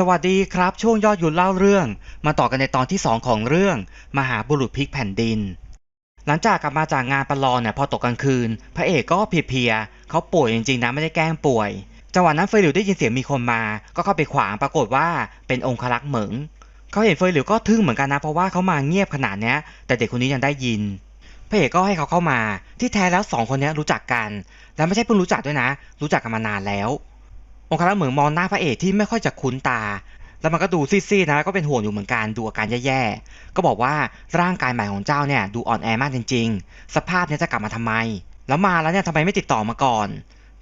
สวัสดีครับ ช่วงยอดยุนเล่าเรื่อง มาต่อกันในตอนที่ 2 ของเรื่อง มหาบุรุษพลิกแผ่นดิน หลังจากกลับมาจากงานประลองเนี่ยพอตกกลางคืน พระเอกก็เพลียๆเขาป่วยจริงๆนะไม่ได้แกล้งป่วย จังหวะนั้นเฟยหลิวได้ยินเสียงมีคนมา ก็เข้าไปขวางปรากฏว่าเป็นองครักษ์เหมิงเขาเห็นเฟยหลิวก็ทึ่งเหมือนกันนะเพราะว่าเขามาเงียบขนาดนี้แต่เด็กคนนี้ยังได้ยินพระเอกก็ให้เขาเข้ามาที่แท้แล้วสองคนนี้รู้จักกัน และไม่ใช่เพิ่งรู้จักด้วยนะ รู้จักกันมานานแล้ว องครักษ์เหมิงมองหน้าพระเอกที่ไม่ค่อยจะคุ้นตา แล้วมันก็ดูซีดๆนะก็เป็นห่วงอยู่เหมือนกันดูอาการแย่ๆ ก็บอกว่าร่างกายใหม่ของเจ้าเนี่ยดูอ่อนแอมากจริง ๆ สภาพเนี่ยจะกลับมาทำไม แล้วมาแล้วเนี่ยทำไมไม่ติดต่อมาก่อน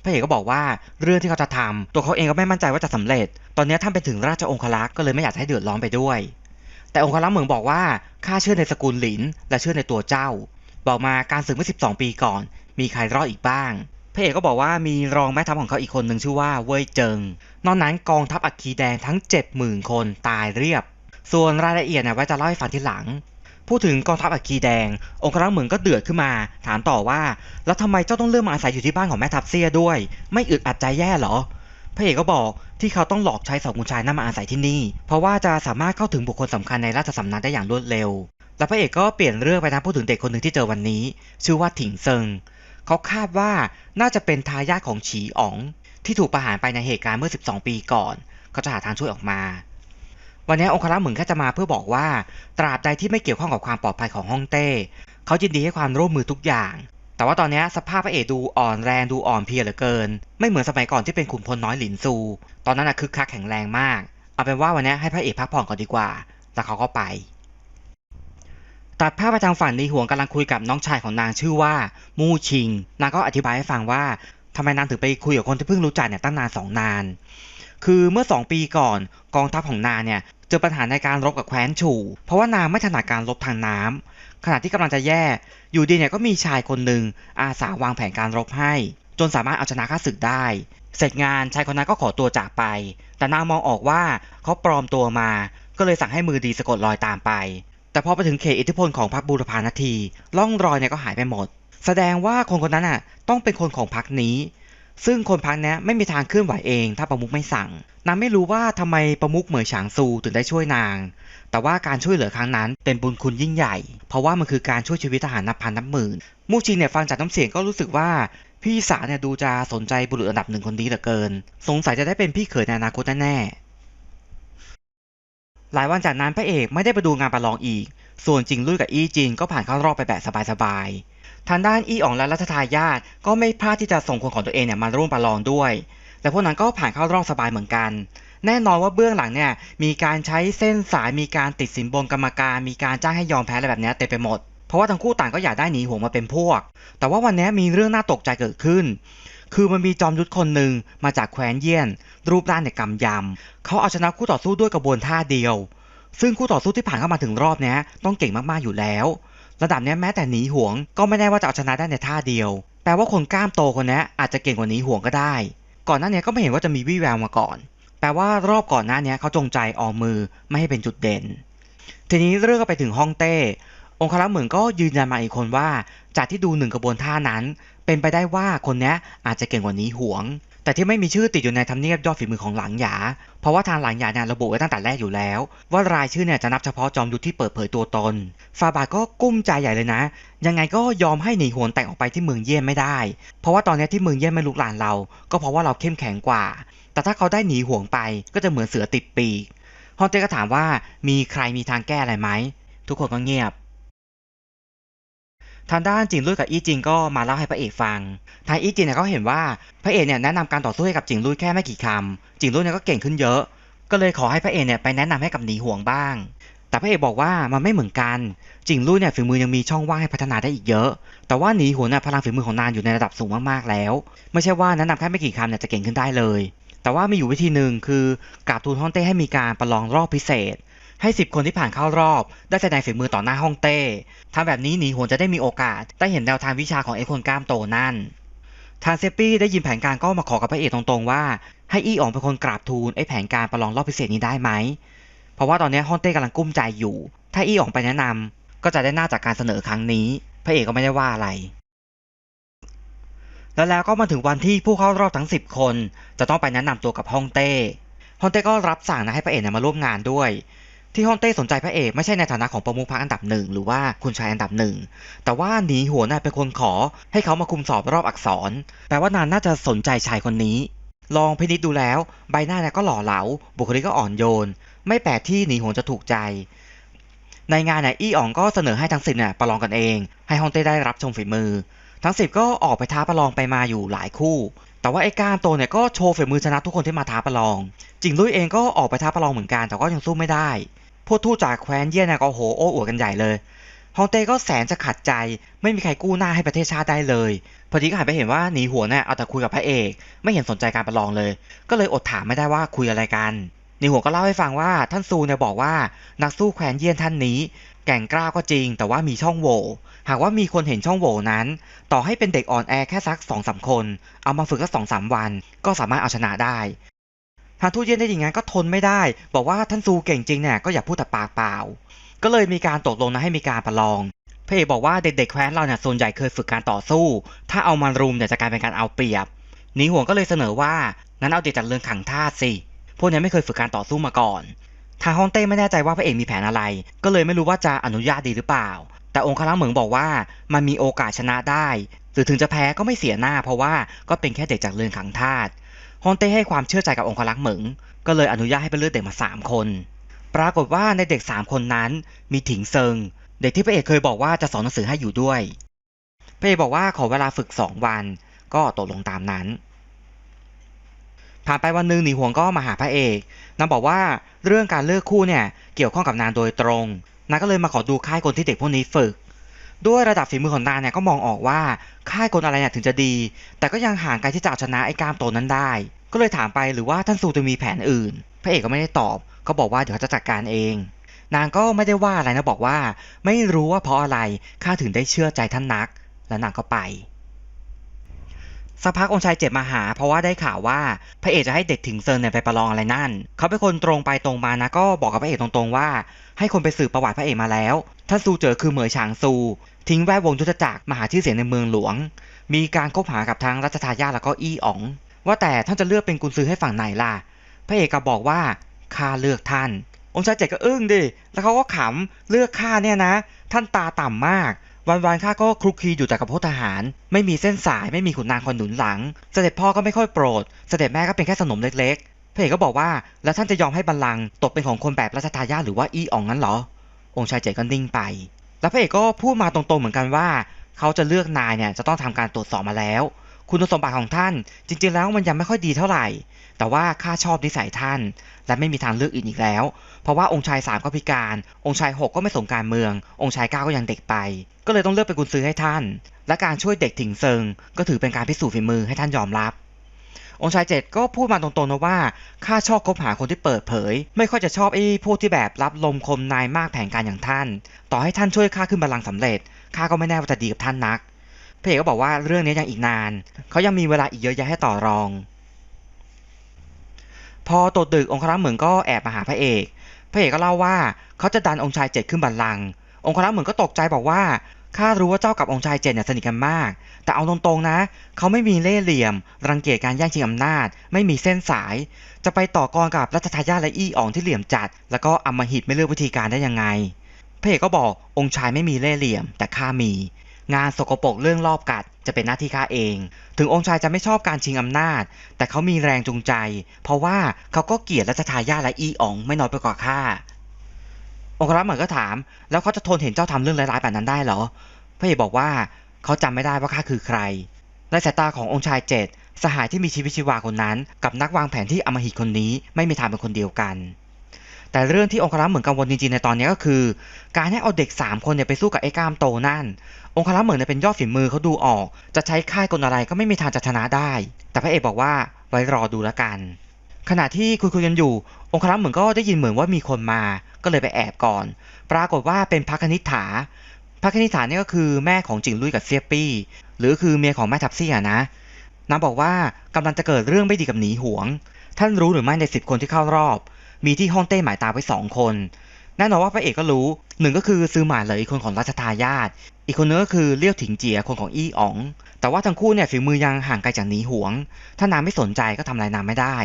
พระเอกก็บอกว่าเรื่องที่เขาจะทำตัวเขาเองก็ไม่มั่นใจว่าจะสำเร็จ ตอนนี้ท่านเป็นถึงราชองครักษ์ก็เลยไม่อยากให้เดือดร้อนไปด้วย แต่องครักษ์เหมืองบอกว่าข้าเชื่อในสกุลหลิน และเชื่อในตัวเจ้า บอกมาการศึกเมื่อ 12 ปีก่อน มีใครรอดอีกบ้าง พระเอกก็บอกว่ามีรองแม่ทัพของเขาอีกคนหนึ่งชื่อว่าเว่ยเจิง นอกนั้นกองทัพอัคคีแดงทั้ง 70,000 คนตายเรียบ ส่วนรายละเอียดเนี่ยไว้จะเล่าให้ฟังทีหลัง พูดถึงกองทัพอัคคีแดง องครักษ์เหมืองก็เดือดขึ้นมา ถามต่อว่า แล้วทำไมเจ้าต้องเลือกมาอาศัยอยู่ที่บ้านของแม่ทัพเซียด้วย ไม่อึดอัดใจแย่เหรอพระเอกก็บอกที่เขาต้องหลอกใช้สองกุญชายนั่นมาอาศัยที่นี่ เพราะว่าจะสามารถเข้าถึงบุคคลสำคัญในราชสำนักได้อย่างรวดเร็ว และพระเอกก็เปลี่ยนเรื่องไปนะพูดถึงเด็กคนหนึ่งที่เจอวันนี้ ชื่อว่าถิงเซิง เขาคาดว่าน่าจะเป็นทายาทของฉีอ๋อง ที่ถูกประหารไปในเหตุการณ์เมื่อ 12 ปีก่อน เขาจะหาทางช่วยออกมา วันนี้องครักษ์เหมือนแค่จะมาเพื่อบอกว่า ตราบใดที่ไม่เกี่ยวข้องกับความปลอดภัยของฮ่องเต้ เขายินดีให้ความร่วมมือทุกอย่าง แต่ว่าตอนนี้สภาพพระเอกดูอ่อนแรงดูอ่อนเพลียเหลือเกิน ไม่เหมือนสมัยก่อนที่เป็นขุนพลน้อยหลินซู ตอนนั้นนะคึกคักแข็งแรงมาก เอาเป็นว่าวันนี้ให้พระเอกพักผ่อนก่อนดีกว่า แล้วเขาก็ไป ตัดภาพไปทางฝั่งนีหวงกำลังคุยกับน้องชายของนางชื่อว่า มู่ชิง นางก็อธิบายให้ฟังว่าทำไมนางถึงไปคุยกับคนที่เพิ่งรู้จักเนี่ยตั้งนานสองนาน คือเมื่อสองปีก่อนกองทัพของนางเนี่ยเจอปัญหาในการรบกับแคว้นฉู่ เพราะว่านางไม่ถนัดการรบทางน้ำขณะที่กำลังจะแย่ อยู่ดีเนี่ยก็มีชายคนหนึ่งอาสาวางแผนการรบให้ จนสามารถเอาชนะข้าศึกได้ เสร็จงานชายคนนั้นก็ขอตัวจากไป แต่นางมองออกว่าเขาปลอมตัวมา ก็เลยสั่งให้มือดีสะกดรอยตามไป แต่พอไปถึงเขตอิทธิพลของพรรคบูรพานาทีล่องรอยเนี่ยก็หายไปหมด แสดงว่าคนคนนั้นอะต้องเป็นคนของพรรคนี้ ซึ่งคนพักเนี้ยไม่มีทางเคลื่อนไหวเอง ถ้าประมุขไม่สั่งนางไม่รู้ว่าทำไมประมุขเหมยฉางซูถึงได้ช่วยนาง แต่ว่าการช่วยเหลือครั้งนั้นเป็นบุญคุณยิ่งใหญ่ เพราะว่ามันคือการช่วยชีวิตทหารนับพันนับหมื่นมู่ชิงเนี่ยฟังจากน้ำเสียงก็รู้สึกว่าพี่สาวเนี่ยดูจะสนใจบุรุษอันดับหนึ่งคนนี้เหลือเกิน สงสัยจะได้เป็นพี่เขยในอนาคตแน่ๆ หลายวันจากนั้นพระเอกไม่ได้ไปดูงานประลองอีก ส่วนจิงลุยกับอี้จินก็ผ่านเข้ารอบไปแบบสบายๆ ทางด้านอี้อ๋องและรัชทายาทก็ไม่พลาดที่จะส่งคนของตัวเองเนี่ยมาร่วมประลองด้วย แต่พวกนั้นก็ผ่านเข้ารอบสบายเหมือนกัน แน่นอนว่าเบื้องหลังเนี่ยมีการใช้เส้นสายมีการติดสินบนกรรมการ มีการจ้างให้ยอมแพ้อะไรแบบนี้เต็มไปหมด เพราะว่าทั้งคู่ต่างก็อยากได้หนีห่วงมาเป็นพวก แต่ว่าวันนี้มีเรื่องน่าตกใจเกิดขึ้น คือมันมีจอมยุทธคนหนึ่งมาจากแคว้นเยี่ยน รูปร่างเนี่ยกำยำเขาเอาชนะคู่ต่อสู้ด้วยกระบวนท่าเดียว ซึ่งคู่ต่อสู้ที่ผ่านเข้ามาถึงรอบเนี้ยต้องเก่งมากๆอยู่แล้ว ระดับเนี้ยแม้แต่หนีห่วงก็ไม่แน่ว่าจะเอาชนะได้ในท่าเดียว แปลว่าคนกล้ามโตคนนี้อาจจะเก่งกว่าหนีห่วงก็ได้ ก่อนหน้านี้ก็ไม่เห็นว่าจะมีวี่แววมาก่อน แปลว่ารอบก่อนหน้านี้เขาจงใจออมมือไม่ให้เป็นจุดเด่น ทีนี้เรื่องก็ไปถึงฮ่องเต้องครักษ์เหมือนก็ยืนยันมาอีกคนว่า จากที่ดูหนึ่งกระบวนท่านั้น เป็นไปได้ว่าคนนี้อาจจะเก่งกว่านี้หวง แต่ที่ไม่มีชื่อติดอยู่ในทำเนียบยอดฝีมือของหลังหยา เพราะว่าทางหลังหยาเนี่ยระบุไว้ตั้งแต่แรกอยู่แล้ว ว่ารายชื่อเนี่ยจะนับเฉพาะจอมยุทธที่เปิดเผยตัวตน ฟาบาก็กุ้มใจใหญ่เลยนะ ยังไงก็ยอมให้หนีหวนแต่งออกไปที่เมืองเยี่ยมไม่ได้ เพราะว่าตอนนี้ที่เมืองเยี่ยมไม่ลุกลานเรา ก็เพราะว่าเราเข้มแข็งกว่า แต่ถ้าเขาได้หนีห่วงไปก็จะเหมือนเสือติดปีกฮอนเต้ก็ถามว่ามีใครมีทางแก้อะไรไหมทุกคนก็เงียบ ทางด้านจิงลุยกับอี้จิงก็มาเล่าให้พระเอกฟัง ทางอี้จิงเนี่ยก็เห็นว่าพระเอกเนี่ยแนะนำการต่อสู้ให้กับจิงลุยแค่ไม่กี่คำจิงลุยเนี่ยก็เก่งขึ้นเยอะ ก็เลยขอให้พระเอกเนี่ยไปแนะนำให้กับหนีห่วงบ้าง แต่พระเอกบอกว่ามันไม่เหมือนกัน จิงลุยเนี่ยฝีมือยังมีช่องว่างให้พัฒนาได้อีกเยอะ แต่ว่าหนีห่วงเนี่ยพลังฝีมือของนางอยู่ในระดับสูงมากๆแล้ว ไม่ใช่ว่าแนะนำแค่ไม่กี่คำเนี่ยจะเก่งขึ้นได้เลย แต่ว่ามีอยู่วิธีหนึ่งคือกราบทูลฮ่องเต้ให้มีการประลองรอบพิเศษ ให้สิบคนที่ผ่านเข้ารอบ ได้แสดงฝีมือต่อหน้าฮ่องเต้ทำแบบนี้หนีหวนจะได้มีโอกาส ได้เห็นแนวทางวิชาของไอ้คนกล้ามโตนั่น ทางเซปปี้ได้ยินแผนการก็มาขอกับพระเอกตรงๆว่า ให้อี้อ๋องเป็นคนกราบทูลไอ้แผนการประลองรอบพิเศษนี้ได้ไหม เพราะว่าตอนนี้ฮ่องเต้กำลังกุ้มใจอยู่ ถ้าอี้อ๋องไปแนะนำก็จะได้หน้าจากการเสนอครั้งนี้ พระเอกก็ไม่ได้ว่าอะไรแล้วแล้วก็มาถึงวันที่ผู้เข้ารอบทั้ง 10 คน จะต้องไปแนะนำตัวกับฮ่องเต้ฮ่อนเต้ก็รับสั่งนะให้พระเอกมาร่วมงานด้วย ที่ฮอนเต้สนใจพระเอกไม่ใช่ในฐานะของประมุขพรรคอันดับหนึ่งหรือว่าคุณชายอันดับหนึ่งแต่ว่าหนีหัวน่ะเป็นคนขอ ให้เขามาคุมสอบรอบอักษร แปลว่านานน่าจะสนใจชายคนนี้ ลองพินิจดูแล้ว ใบหน้าน่ก็หล่อเหลา บุคลิกก็อ่อนโยน ไม่แปลกที่หนีหัวจะถูกใจ ในงานเนี่ยอี้อ๋องก็เสนอให้ทั้งสิบเนี่ยประลองกันเอง ให้ฮองเต้ได้รับชมฝีมือ ทั้งสิบก็ออกไปท้าประลองไปมาอยู่หลายคู่แต่ว่าไอ้ก้านโตเนี่ยก็โชว์ฝีมือชนะทุกคนที่มาท้าประลองจิงลุยเองก็ออกไปท้าประลองเหมือนกันแต่ก็ยังสู้ไม่ได้ พวกทูตจากแคว้นเย่เนี่ยก็โหโอ้อวดกันใหญ่เลยฮองเต้ก็แสนจะขัดใจ ไม่มีใครกู้หน้าให้ประเทศชาติได้เลย พอดีก็หันไปเห็นว่าหนีหัวเนี่ยเอาแต่คุยกับพระเอก ไม่เห็นสนใจการประลองเลย ก็เลยอดถามไม่ได้ว่าคุยอะไรกันหนีหัวก็เล่าให้ฟังว่าท่านซูเนี่ยบอกว่านักสู้แคว้นเยี่ยนท่านนี้ แก่งกล้าก็จริง แต่ว่ามีช่องโหว่หากว่ามีคนเห็นช่องโหว่นั้น ต่อให้เป็นเด็กอ่อนแอแค่สักสองสามคน เอามาฝึกสักสองสามวัน ก็สามารถเอาชนะได้ ทางทูตเยี่ยนได้ยินงั้นก็ทนไม่ได้ บอกว่าท่านซูเก่งจริงเนี่ยก็อย่าพูดแต่ปากเปล่า ก็เลยมีการตกลงนะให้มีการประลองพระเอกบอกว่าเด็กๆแคว้นเราเนี่ยส่วนใหญ่เคยฝึกการต่อสู้ ถ้าเอามารุมเนี่ยจะกลายเป็นการเอาเปรียบหนีห่วงก็เลยเสนอว่างั้นเอาเด็กจากเรือนขังทาสสิพวกนี้ไม่เคยฝึกการต่อสู้มาก่อน ทางฮ่องเต้ไม่แน่ใจว่าพระเอกมีแผนอะไร ก็เลยไม่รู้ว่าจะอนุญาตดีหรือเปล่า แต่องค์ครักษ์เหมืองบอกว่ามันมีโอกาสชนะได้หรือถึงจะแพ้ก็ไม่เสียหน้า เพราะว่าก็เป็นแค่เด็กจากเรือนขังทาส ฮ่องเต้ให้ความเชื่อใจกับองค์ครักษ์เหมืองก็เลยอนุญาตให้ไปเลือกเด็กมา 3 คน ปรากฏว่าในเด็ก 3 คนนั้นมีถิงเซิง เด็กที่พระเอกเคยบอกว่าจะสอนหนังสือให้อยู่ด้วย พระเอกบอกว่าขอเวลาฝึก 2 วัน ก็ตกลงตามนั้น ผ่านไปวันหนึ่งหนีห่วงก็มาหาพระเอกนางบอกว่าเรื่องการเลือกคู่เนี่ยเกี่ยวข้องกับนางโดยตรงนางก็เลยมาขอดูค่ายกลที่เด็กพวกนี้ฝึก ด้วยระดับฝีมือของนางเนี่ยก็มองออกว่าค่ายกลอะไรเนี่ยถึงจะดี แต่ก็ยังห่างไกลที่จะเอาชนะไอ้กล้ามโตนั้นได้ ก็เลยถามไปหรือว่าท่านซูจะมีแผนอื่น พระเอกก็ไม่ได้ตอบ ก็บอกว่าเดี๋ยวเขาจะจัดการเอง นางก็ไม่ได้ว่าอะไรนะบอกว่า ไม่รู้ว่าเพราะอะไรข้าถึงได้เชื่อใจท่านนัก แล้วนางก็ไป สักพักองชายเจ็บมาหา เพราะว่าได้ข่าวว่าพระเอกจะให้เด็กถิงเซินเนี่ยไปประลองอะไรนั่น เขาเป็นคนตรงไปตรงมานะก็บอกกับพระเอกตรงๆว่า ให้คนไปสืบประวัติพระเอกมาแล้วท่านซูเจอคือเหมยฉางซู ทิ้งแวดวงยุทธจักรมาหาชื่อเสียงในเมืองหลวง มีการคบหากับทั้งรัชทายาทแล้วก็อี้อ๋อง ว่าแต่ท่านจะเลือกเป็นกุนซือให้ฝั่งไหนล่ะ พระเอกก็บอกว่าข้าเลือกท่าน องชายเจ็ดก็อึ้งดิแล้วเขาก็ขำเลือกข้าเนี่ยนะ ท่านตาต่ำมาก วันๆข้าก็คลุกคลีอยู่แต่กับพวกทหาร ไม่มีเส้นสายไม่มีขุนนางคอยหนุนหลัง เสด็จพ่อก็ไม่ค่อยโปรด เสด็จแม่ก็เป็นแค่สนมเล็กๆพระเอกก็บอกว่าแล้วท่านจะยอมให้บัลลังก์ตกเป็นของคนแบบราชทายาทหรือว่าอีอ๋องนั้นเหรอ องค์ชายเจ๋ก็นิ่งไป แล้วพระเอกก็พูดมาตรงๆเหมือนกันว่า เขาจะเลือกนายเนี่ยจะต้องทำการตรวจสอบมาแล้ว คุณสมบัติของท่าน จริงๆแล้วมันยังไม่ค่อยดีเท่าไหร่ แต่ว่าข้าชอบนิสัยท่าน และไม่มีทางเลือกอื่นอีกแล้ว เพราะว่าองค์ชายสามก็พิการ องค์ชายหกก็ไม่สมการเมือง องค์ชายเก้าก็ยังเด็กไป ก็เลยต้องเลือกเป็นกุญซื้อให้ท่าน และการช่วยเด็กถิงเซิง ก็ถือเป็นการพิสูจน์ฝีมือให้ท่านยอมรับ องค์ชายเจ็ดก็พูดมาตรงๆนะว่าข้าชอบคบหาคนที่เปิดเผย ไม่ค่อยจะชอบไอ้พวกที่แบบรับลมคมนายมากแผนการอย่างท่าน ต่อให้ท่านช่วยข้าขึ้นบัลลังก์สำเร็จข้าก็ไม่แน่ว่าจะดีกับท่านนัก พระเอกก็บอกว่าเรื่องนี้ยังอีกนาน เขายังมีเวลาอีกเยอะแยะให้ต่อรอง พอตกดึกองครักษ์เหมืองก็แอบมาหาพระเอก พระเอกก็เล่าว่าเขาจะดันองค์ชายเจ็ดขึ้นบัลลังก์องครักษ์เหมืองก็ตกใจบอกว่าข้ารู้ว่าเจ้ากับองค์ชายเจ็ดเนี่ยสนิทกันมาก แต่เอาตรงๆนะ เขาไม่มีเล่ห์เหลี่ยม รังเกียจการแย่งชิงอำนาจ ไม่มีเส้นสาย จะไปต่อกรกับรัชทายาทและอี้อ่องที่เหลี่ยมจัด แล้วก็อำมหิตไม่เลือกวิธีการได้ยังไง พระเอกก็บอกองค์ชายไม่มีเล่ห์เหลี่ยม แต่ข้ามี งานสกปรกเรื่องรอบกัดจะเป็นหน้าที่ข้าเอง ถึงองค์ชายจะไม่ชอบการชิงอำนาจ แต่เขามีแรงจูงใจ เพราะว่าเขาก็เกลียดรัชทายาทและอีอ๋องไม่น้อยไปกว่าข้า องครักษ์เหมือนก็ถาม แล้วเขาจะทนเห็นเจ้าทำเรื่องร้ายๆแบบนั้นได้เหรอ พระเอกบอกว่าเขาจำไม่ได้ว่าข้าคือใคร ในสายตาขององค์ชายเจ็ดสหายที่มีชีวิตชีวาคนนั้น กับนักวางแผนที่อำมหิตคนนี้ไม่มีทางเป็นคนเดียวกัน แต่เรื่องที่องครักษ์เหมือนกังวลจริงๆในตอนนี้ก็คือ การให้เอาเด็ก 3 คนเนี่ยไปสู้กับไอ้กล้ามโตนั่น องครักษ์เหมือนเนี่ยเป็นยอดฝีมือเขาดูออก จะใช้ค่ายกลอะไรก็ไม่มีทางจะชนะได้ แต่พระเอกบอกว่าไว้รอดูแล้วกัน ขณะที่คุยคุยๆกันอยู่ องครักษ์เหมือนก็ได้ยินเหมือนว่ามีคนมา ก็เลยไปแอบก่อน ปรากฏว่าเป็นพักคณิษฐาพักคณิษฐานี่ก็คือแม่ของจิงลุยกับเซียปี้ หรือคือเมียของแม่ทับซี่อะนะนางบอกว่ากำลังจะเกิดเรื่องไม่ดีกับหนีหวง ท่านรู้หรือไม่ในสิบคนที่เข้ารอบ มีที่ฮ่องเต้หมายตาไว้สองคนแน่นอนว่าพระเอกก็รู้หนึ่งก็คือซื้อหมาเหลยคนของราชทายาทอีกคนนึงก็คือเลี้ยวถิงเจียคนของอี้อ๋อง แต่ว่าทั้งคู่เนี่ยฝีมือยังห่างไกลจากหนีหวง ถ้านางไม่สนใจก็ทำอะไรนางไม่ได้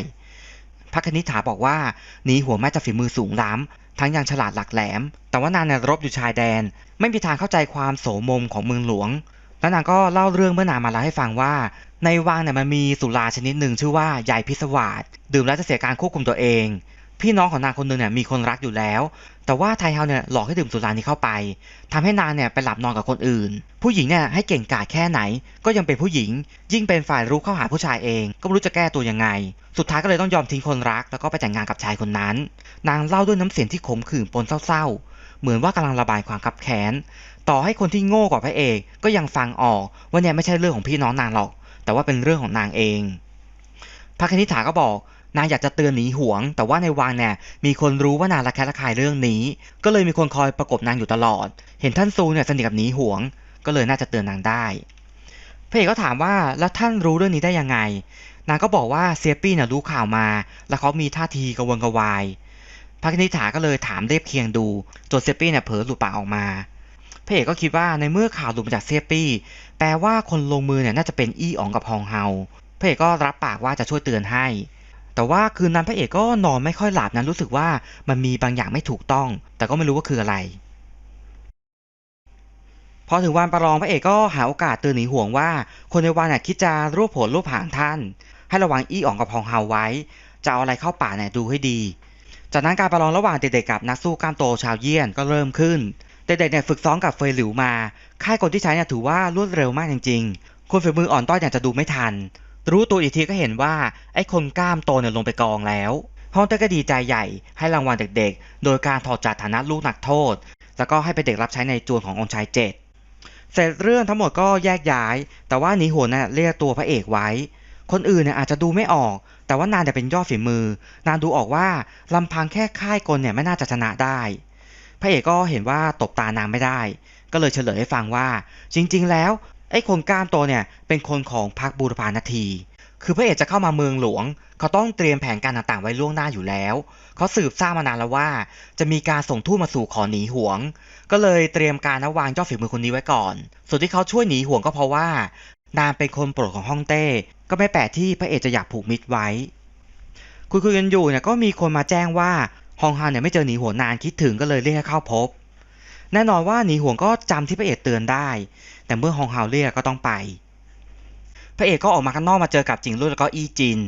พระคณิษฐาบอกว่าหนีหัวแม่จะฝีมือสูงล้ำทั้งยังฉลาดหลักแหลม แต่ว่านางเนี่ยรบอยู่ชายแดน ไม่มีทางเข้าใจความโสมมของเมืองหลวง แล้วนางก็เล่าเรื่องเมื่อนานมาแล้วให้ฟังว่า ในวังเนี่ยมันมีสุราชนิดหนึ่งชื่อว่ายายพิศวาสดื่มแล้วจะเสียการควบคุมตัวเอง พี่น้องของนางคนหนึ่งเนี่ยมีคนรักอยู่แล้ว แต่ว่าไทเฮาเนี่ยหลอกให้ดื่มสุรานี้เข้าไปทำให้นางเนี่ยไปหลับนอนกับคนอื่น ผู้หญิงเนี่ยให้เก่งกาจแค่ไหน ก็ยังเป็นผู้หญิง ยิ่งเป็นฝ่ายรู้เข้าหาผู้ชายเอง ก็ไม่รู้จะแก้ตัวยังไง สุดท้ายก็เลยต้องยอมทิ้งคนรัก แล้วก็ไปแต่งงานกับชายคนนั้น นางเล่าด้วยน้ำเสียงที่ขมขื่นปนเศร้าๆ เหมือนว่ากำลังระบายความขับแค้นต่อให้คนที่โง่กว่าพระเอกก็ยังฟังออกว่าเนี่ยไม่ใช่เรื่องของพี่น้องนางหรอก แต่ว่าเป็นเรื่องของนางเองพระคณิษฐาก็บอก นางอยากจะเตือนหนีห่วง แต่ว่าในวังเนี่ยมีคนรู้ว่านางระแคะระคายเรื่องนี้ ก็เลยมีคนคอยประกบนางอยู่ตลอด เห็นท่านซูเนี่ยสนิทกับหนีห่วง ก็เลยน่าจะเตือนนางได้พระเอกก็ถามว่าแล้วท่านรู้เรื่องนี้ได้ยังไง นางก็บอกว่าเซียปี้เนี่ยรู้ข่าวมา แล้วเขามีท่าทีกระวนกระวายพระคณิษฐาก็เลยถามเรียบเคียงดูจนเซียปี้เนี่ยเผลอหลุดปากออกมาพระเอกก็คิดว่าในเมื่อข่าวหลุดมาจากเซียปี้ แปลว่าคนลงมือเนี่ยน่าจะเป็นอี้อ๋องกับฮองเฮาพระเอกก็รับปากว่าจะช่วยเตือนให้ แต่ว่าคืนนั้นพระเอกก็นอนไม่ค่อยหลับนะรู้สึกว่ามันมีบางอย่างไม่ถูกต้อง แต่ก็ไม่รู้ว่าคืออะไร พอถึงวันประลองพระเอกก็หาโอกาสเตือนหนีห่วงว่า คนในวันน่ะคิดจะรวบผลรวบหางท่าน ให้ระวังอี้อ๋องกับฮองเฮาไว้ จะเอาอะไรเข้าป่าเนี่ยดูให้ดี จากนั้นการประลองระหว่างเด็กๆกับนักสู้กล้ามโตชาวเยี่ยนก็เริ่มขึ้นเด็กๆเนี่ยฝึกซ้อมกับเฟยหลิวมา ค่ายกลที่ใช้เนี่ยถือว่ารวดเร็วมากจริงๆคนฝีมืออ่อนต้อยเนี่ยจะดูไม่ทัน รู้ตัวอีกทีก็เห็นว่าไอ้คนกล้ามโตเนี่ยลงไปกองแล้วฮองเต้ก็ดีใจใหญ่ให้รางวัลเด็กๆ โดยการถอดจากฐานะลูกหนักโทษ แล้วก็ให้เป็นเด็กรับใช้ในจวนขององค์ชายเจ็ดเสร็จเรื่องทั้งหมดก็แยกย้าย แต่ว่าหนีหัวน่ะเรียกตัวพระเอกไว้ คนอื่นเนี่ยอาจจะดูไม่ออก แต่ว่านางเนี่ยเป็นยอดฝีมือ นางดูออกว่าลำพังแค่ค่ายกลเนี่ยไม่น่าจะชนะได้ พระเอกก็เห็นว่าตบตานางไม่ได้ ก็เลยเฉลยให้ฟังว่า จริง ๆ แล้ว ไอ้คนกล้ามโตเนี่ยเป็นคนของพรรคบูรพานาที คือพระเอกจะเข้ามาเมืองหลวง เขาต้องเตรียมแผนการต่างๆไว้ล่วงหน้าอยู่แล้ว เขาสืบทราบมานานแล้วว่า จะมีการส่งทูตมาสู่ขอหนีหวง ก็เลยเตรียมการนะวางเจ้าฝีมือคนนี้ไว้ก่อน ส่วนที่เขาช่วยหนีห่วงก็เพราะว่านางเป็นคนโปรดของฮ่องเต้ ก็ไม่แปลกที่พระเอกจะอยากผูกมิตรไว้ คุยๆกันอยู่เนี่ยก็มีคนมาแจ้งว่าฮองฮานเนี่ยไม่เจอหนีห่วงนานคิดถึงก็เลยเรียกให้เข้าพบ แน่นอนว่าหนีห่วงก็จำที่พระเอกเตือนได้ แต่เมื่อฮองเฮาเรียกก็ต้องไป พระเอกก็ออกมาข้างนอกมาเจอกับจิงลุ่ยแล้วก็อี้จิน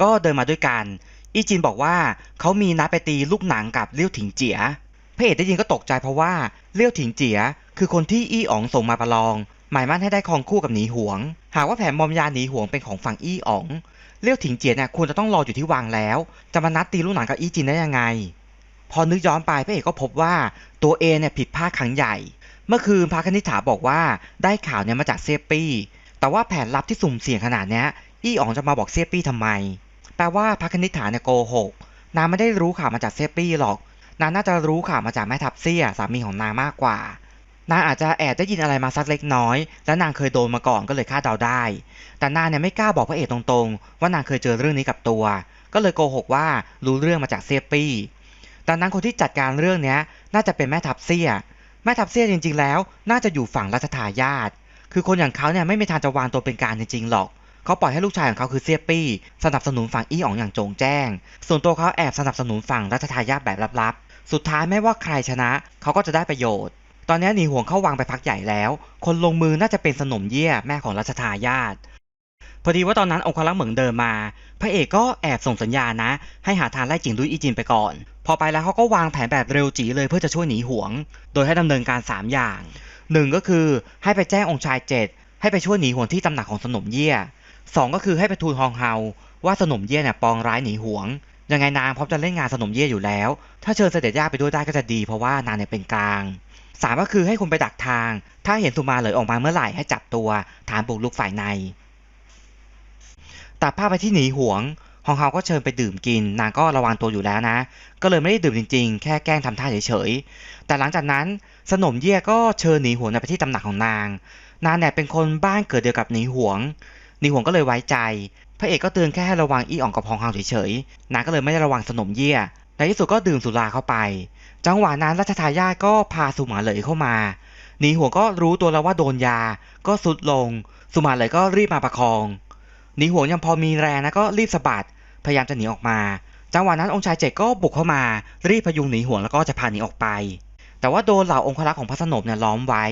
ก็เดินมาด้วยกัน อี้จินบอกว่าเขามีนัดไปตีลูกหนังกับเลี้ยวถิงเจีย พระเอกได้ยินก็ตกใจเพราะว่าเลี้ยวถิงเจีย คือคนที่อี้อ๋องส่งมาประลอง หมายมั่นให้ได้ครองคู่กับหนีห่วง หากว่าแผนมอมยาหนีห่วงเป็นของฝั่งอี้อ๋องเลี้ยวถิงเจียเนี่ยควรจะต้องรออยู่ที่วังแล้ว จะมานัดตีลูกหนังกับอี้จินได้ยังไง พอนึกย้อนไปพระเอกก็พบว่าตัวเองเนี่ยผิดพลาดครั้งใหญ่ เมื่อคืนพระคณิษฐาบอกว่าได้ข่าวเนี่ยมาจากเซปี้ แต่ว่าแผนลับที่สุ่มเสี่ยงขนาดนี้อี้อ๋องจะมาบอกเซปี้ทำไม แปลว่าพระคณิษฐาเนี่ยโกหก นางไม่ได้รู้ข่าวมาจากเซปี้หรอก นางน่าจะรู้ข่าวมาจากแม่ทัพเซี่ยสามีของนางมากกว่า นางอาจจะแอบได้ยินอะไรมาสักเล็กน้อย และนางเคยโดนมาก่อนก็เลยคาดเดาได้ แต่นางเนี่ยไม่กล้าบอกพระเอกตรงๆ ว่านางเคยเจอเรื่องนี้กับตัว ก็เลยโกหกว่ารู้เรื่องมาจากเซปี้ ดังนั้นคนที่จัดการเรื่องนี้น่าจะเป็นแม่ทัพเซียแม่ทัพเซียจริง ๆ แล้ว น่าจะอยู่ฝั่งรัชทายาทคือคนอย่างเขาเนี่ยไม่มีทางจะวางตัวเป็นกลารจริงๆหรอกเขาปล่อยให้ลูกชายของเขาคือเซียปี้สนับสนุนฝั่งอี้อ๋องอย่างโจงแจ้ง ส่วนตัวเขาแอบสนับสนุนฝั่งรัชทายาทแบบลับๆ สุดท้ายไม่ว่าใครชนะเขาก็จะได้ประโยชน์ ตอนนี้หนีห่วงเข้าวังไปพักใหญ่แล้ว คนลงมือน่าจะเป็นสนมเยี่ยแม่ของรัชทายาทพอดีว่าตอนนั้นองครักษ์เหมืองเดินมา พระเอกก็แอบส่งสัญญาณนะ ให้หาทางไล่จิงดุยอีจินไปก่อน พอไปแล้วเขาก็วางแผนแบบเร็วจีเลยเพื่อจะช่วยหนีห่วง โดยให้ดำเนินการ 3 อย่างหนึ่งก็คือให้ไปแจ้งองค์ชายเจ็ดให้ไปช่วยหนีห่วงที่ตำหนักของสนมเยี่ยสองก็คือให้ไปทูลฮองเฮาว่าสนมเยี่ยเนี่ยปองร้ายหนีห่วง ยังไงนางพร้อมจะเล่นงานสนมเย่อยู่แล้ว ถ้าเชิญเสด็จย่าไปด้วยได้ก็จะดี เพราะว่านางเนี่ยเป็นกลางสามก็คือให้คุณไปดักทาง ถ้าเห็นสุมาเหลยออกมาเมื่อไหร่ให้จับตัวฐานบุกลุกฝ่ายในตัดภาพไปที่หนีหวง ฮองเฮาก็เชิญไปดื่มกิน นางก็ระวังตัวอยู่แล้วนะ ก็เลยไม่ได้ดื่มจริงๆ แค่แกล้งทำท่าเฉยๆ แต่หลังจากนั้นสนมเย่ก็เชิญหนีหวงไปที่ตำหนักของนาง นางเนี่ยเป็นคนบ้านเกิดเดียวกับหนีหวง หนีหวงก็เลยไว้ใจ พระเอกก็เตือนแค่ให้ระวังอีอ่องกับฮองเฮาเฉยๆ นางก็เลยไม่ได้ระวังสนมเย่ในที่สุดก็ดื่มสุราเข้าไป จังหวะนั้นรัชทายาทก็พาสุมาเหลยเข้ามา หนีหวงก็รู้ตัวแล้วว่าโดนยา ก็สุดลง สุมาเหลยก็รีบมาประคอง หนีห่วงยังพอมีแรงนะก็รีบสะบัดพยายามจะหนีออกมาจังหวะนั้นองค์ชายเจ็ดก็บุกเข้ามารีบพยุงหนีห่วงแล้วก็จะพาหนีออกไป แต่ว่าโดนเหล่าองครักษ์ของพระสนมเนี่ยล้อมไว้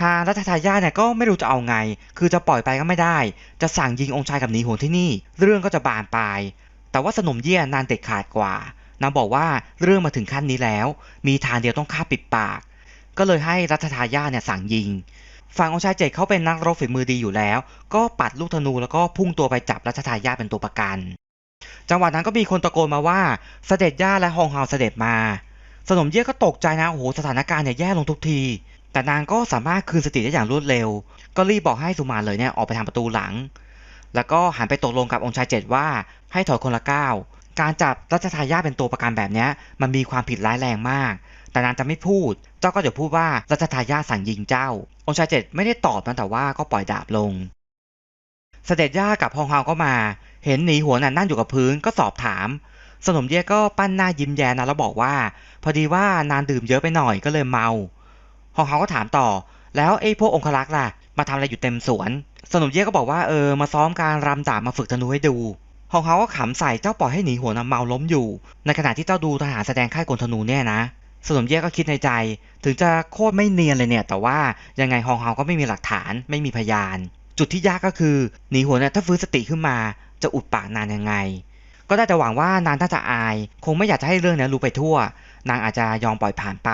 ทางรัชทายาทเนี่ยก็ไม่รู้จะเอาไง คือจะปล่อยไปก็ไม่ได้ จะสั่งยิงองค์ชายกับหนีห่วงที่นี่ เรื่องก็จะบานปลายแต่ว่าสนมเยี่ยนานเด็ดขาดกว่านางบอกว่าเรื่องมาถึงขั้นนี้แล้ว มีทางเดียวต้องฆ่าปิดปาก ก็เลยให้รัชทายาทเนี่ยสั่งยิง ฝั่งองค์ชายเจ็ดเขาเป็นนักรบฝีมือดีอยู่แล้ว ก็ปัดลูกธนูแล้วก็พุ่งตัวไปจับรัชทายาทเป็นตัวประกัน จังหวะนั้นก็มีคนตะโกนมาว่าเสด็จย่าและฮองเฮาเสด็จมา สนมเยี่ยก็ตกใจนะโอ้โหสถานการณ์เนี่ยแย่ลงทุกที แต่นางก็สามารถคืนสติได้อย่างรวดเร็ว ก็รีบบอกให้สุมานเลยเนี่ยออกไปทางประตูหลัง แล้วก็หันไปตกลงกับองค์ชายเจ็ดว่าให้ถอยคนละก้าวการจับรัชทายาทเป็นตัวประกันแบบเนี้ยมันมีความผิดร้ายแรงมาก แต่นางจะไม่พูด เจ้าก็จะพูดว่ารัชทายาสั่งยิงเจ้า องค์ชายเจ็ดไม่ได้ตอบนะแต่ว่าก็ปล่อยดาบลง เสด็จย่ากับฮองเฮาก็มา เห็นหนีหัวน่ะนั่งอยู่กับพื้นก็สอบถาม สนมเย่ก็ปั้นหน้ายิ้มแย้มนะแล้วบอกว่า พอดีว่านานดื่มเยอะไปหน่อยก็เลยเมาฮองเฮาก็ถามต่อ แล้วไอ้พวกองครักษ์ล่ะ มาทำอะไรอยู่เต็มสวน สนมเย่ก็บอกว่าเออมาซ้อมการรำดาบมาฝึกธนูให้ดูฮองเฮาก็ขำใส่เจ้าปล่อยให้หนีหัวนะเมาล้มอยู่ ในขณะที่เจ้าดูทหารแสดงค่ายกลธนูเนี่ยนะ สนมเย่ก็คิดในใจ ถึงจะโคตรไม่เนียนเลยเนี่ย แต่ว่ายังไงฮองเฮาก็ไม่มีหลักฐานไม่มีพยาน จุดที่ยากก็คือหนีหัวเนี่ยถ้าฟื้นสติขึ้นมาจะอุดปากนานยังไง ก็ได้แต่หวังว่านางถ้าจะอาย คงไม่อยากจะให้เรื่องนี้รู้ไปทั่ว นางอาจจะยอมปล่อยผ่านไป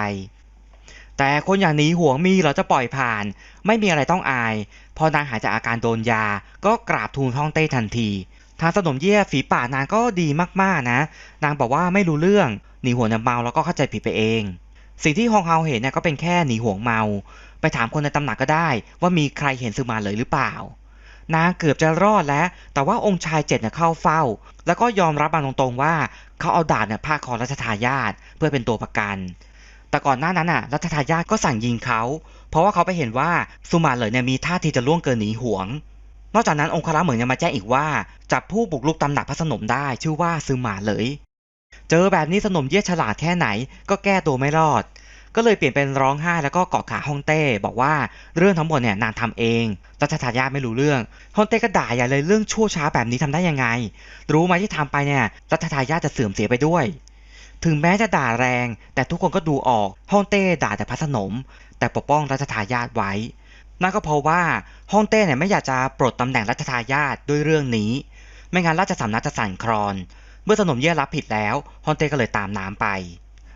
แต่คนอย่างหนีห่วงมีเราจะปล่อยผ่าน ไม่มีอะไรต้องอาย พอนางหายจากอาการโดนยา ก็กราบทูลฮ่องเต้ทันที ทางสนมเยี่ยฝีปากนางก็ดีมากๆนะ นางบอกว่าไม่รู้เรื่องหนีห่วงเนี่ยเมาแล้วก็เข้าใจผิดไปเอง สิ่งที่ฮองเฮาเห็นเนี่ยก็เป็นแค่หนีห่วงเมา ไปถามคนในตำหนักก็ได้ ว่ามีใครเห็นซึมาเลยหรือเปล่า นางเกือบจะรอดแล้ว แต่ว่าองค์ชายเจ็ดเนี่ยเข้าเฝ้า แล้วก็ยอมรับมาตรงๆว่าเขาเอาดาบเนี่ยพาคอรัชทายาทเพื่อเป็นตัวประกัน แต่ก่อนหน้านั้นน่ะรัชทายาทก็สั่งยิงเขา เพราะว่าเขาไปเห็นว่าสุมาเลยเนี่ยมีท่าทีจะล่วงเกินหนีห่วง นอกจากนั้นองครักษ์เหมือนยังมาแจ้งอีกว่าจับผู้บุกรุกตำหนักพระสนมได้ชื่อว่าซึมาเลย เจอแบบนี้สนมเยี่ยฉลาดแค่ไหน ก็แก้ตัวไม่รอด ก็เลยเปลี่ยนเป็นร้องไห้แล้วก็เกาะขาฮ่องเต้ บอกว่าเรื่องทั้งหมดเนี่ยนางทำเองรัชทายาทไม่รู้เรื่องฮ่องเต้ก็ด่าใหญ่เลยเรื่องชั่วช้าแบบนี้ทำได้ยังไง รู้ไหมที่ทำไปเนี่ยรัชทายาทจะเสื่อมเสียไปด้วยถึงแม้จะด่าแรง แต่ทุกคนก็ดูออกฮ่องเต้ด่าแต่พระสนม แต่ปกป้องรัชทายาทไว้ นั่นก็เพราะว่าฮ่องเต้เนี่ยไม่อยากจะปลดตำแหน่งรัชทายาทด้วยเรื่องนี้ ไม่งั้นราชสำนักจะสั่นคลอน เมื่อสนมเย่รับผิดแล้วฮ่องเต้ก็เลยตามน้ำไป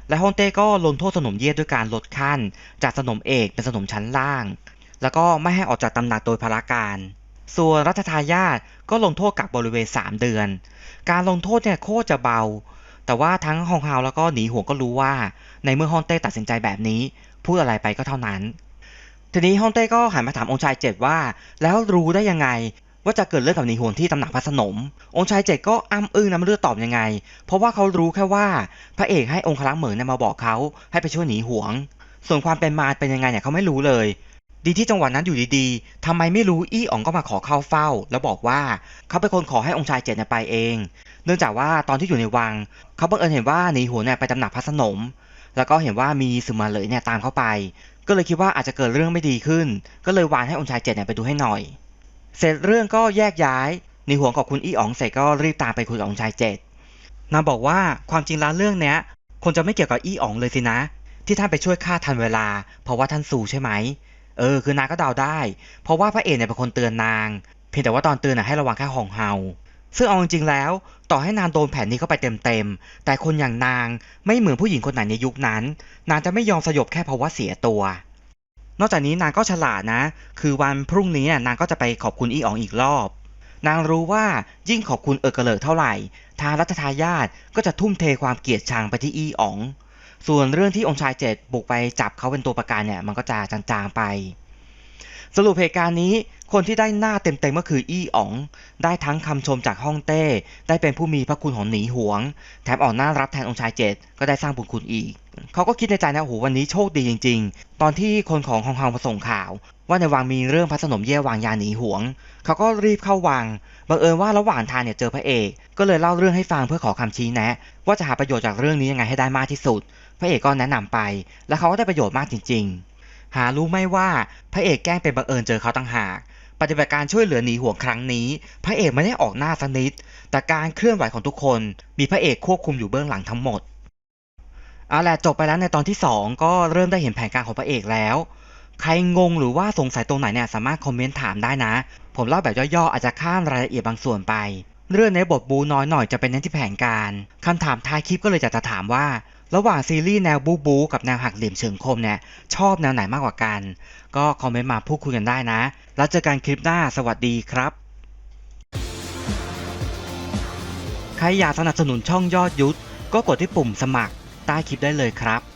และฮ่องเต้ก็ลงโทษสนมเย่ด้วยการลดขั้น จากสนมเอกเป็นสนมชั้นล่าง แล้วก็ไม่ให้ออกจากตำหนักโดยพละการ ส่วนรัชทายาทก็ลงโทษกักบริเวณ 3 เดือน การลงโทษเนี่ยโคตรจะเบา แต่ว่าทั้งฮองเฮาแล้วก็หนีห่วงก็รู้ว่า ในเมื่อฮ่องเต้ตัดสินใจแบบนี้ พูดอะไรไปก็เท่านั้น ทีนี้ฮ่องเต้ก็หันมาถามองค์ชายเจ็ดว่า แล้วรู้ได้ยังไง ว่าจะเกิดเรื่องกับหนีหวงที่ตำหนักพระสนม องค์ชายเจ็ดก็อ้ำอึ้งนะไม่รู้จะตอบยังไง เพราะว่าเขารู้แค่ว่าพระเอกให้องค์คลังเหมินเนี่ยมาบอกเขาให้ไปช่วยหนีห่วง ส่วนความเป็นมาเป็นยังไงเนี่ยเขาไม่รู้เลย ดีที่จังหวะนั้นอยู่ดีๆทำไมไม่รู้อี้อ๋องก็มาขอเข้าเฝ้า แล้วบอกว่าเขาเป็นคนขอให้องค์ชายเจ็ดไปเอง เนื่องจากว่าตอนที่อยู่ในวังเขาบังเอิญเห็นว่าหนีหัวเนี่ยไปตำหนักพระสนมแล้วก็เห็นว่ามีซึมาเลยเนี่ยตามเข้าไป ก็เลยคิดว่าอาจจะเกิดเรื่องไม่ดีขึ้น ก็เลยวานให้องค์ชายเจ็ดเนี่ยไปดูให้หน่อย เสร็จเรื่องก็แยกย้ายหนีหัวงขอบคุณอี้อ๋องเสร็จก็รีบตามไปคุยกับองค์ชายเจ็ดนางบอกว่าความจริงแล้วเรื่องเนี้ยคงจะไม่เกี่ยวกับอี้อ๋องเลยสินะ ที่ท่านไปช่วยฆ่าทันเวลา เพราะว่าท่านสู่ใช่ไหม เออ คือนางก็เดาได้ เพราะว่าพระเอกเนี่ยเป็นคนเตือนนาง เพียงแต่ว่าตอนเตือนน่ะให้ระวังแค่หองเฮา ซึ่งเอาจริงๆแล้ว ต่อให้นางโดนแผนนี้เข้าไปเต็มๆ แต่คนอย่างนางไม่เหมือนผู้หญิงคนไหนในยุคนั้น นางจะไม่ยอมสยบแค่เพราะว่าเสียตัว นอกจากนี้นางก็ฉลาดนะ คือวันพรุ่งนี้นางก็จะไปขอบคุณอีอ๋องอีกรอบ นางรู้ว่ายิ่งขอบคุณเออกระเลิกเท่าไหร่ ทางรัชทายาทก็จะทุ่มเทความเกลียดชังไปที่อีอ๋อง ส่วนเรื่องที่องค์ชายเจ็ดบุกไปจับเขาเป็นตัวประกันเนี่ยมันก็จะจางๆไป สรุปเหตุการณ์นี้ คนที่ได้หน้าเต็มๆก็คืออี้อ๋อง ได้ทั้งคำชมจากฮ่องเต้ ได้เป็นผู้มีพระคุณของหนีหวง แถมออกหน้ารับแทนองค์ชายเจ็ดก็ได้สร้างบุญคุณอีก เขาก็คิดในใจนะโอ้โหวันนี้โชคดีจริง ๆ ตอนที่คนของฮองคองมาส่งข่าว ว่าในวังมีเรื่องพระสนมเย่วางยาหนีหวง เขาก็รีบเข้าวังบังเอิญว่าระหว่างทางเนี่ยเจอพระเอก ก็เลยเล่าเรื่องให้ฟังเพื่อขอคำชี้แนะ ว่าจะหาประโยชน์จากเรื่องนี้ยังไงให้ได้มากที่สุด พระเอกก็แนะนำไป และเขาก็ได้ประโยชน์มากจริง ๆ หารู้ไหมว่าพระเอกแกล้งเป็นบังเอิญเจอเขาตั้งหาก ปฏิบัติการช่วยเหลือหนีห่วงครั้งนี้ พระเอกไม่ได้ออกหน้าสกนิด แต่การเคลื่อนไหวของทุกคน มีพระเอกควบคุมอยู่เบื้องหลังทั้งหมดเอาแหละจบไปแล้วในตอนที่ 2 ก็เริ่มได้เห็นแผนการของพระเอกแล้ว ใครงงหรือว่าสงสัยตรงไหนเนี่ยสามารถคอมเมนต์ถามได้นะ ผมเล่าแบบย่อๆอาจจะข้ามรายละเอียดบางส่วนไป เรื่องในบทบูน้อยหน่อยจะเป็นเน้นที่แผนการคำถามท้ายคลิปก็เลยจะถามว่า ระหว่างซีรีส์แนวบูบูกับแนวหักเหลี่ยมเชิงคมเนี่ยชอบแนวไหนมากกว่ากัน ก็คอมเมนต์มาพูดคุยกันได้นะ แล้วเจอกันคลิปหน้าสวัสดีครับ ใครอยากสนับสนุนช่องยอดยุทธก็กดที่ปุ่มสมัครใต้คลิปได้เลยครับ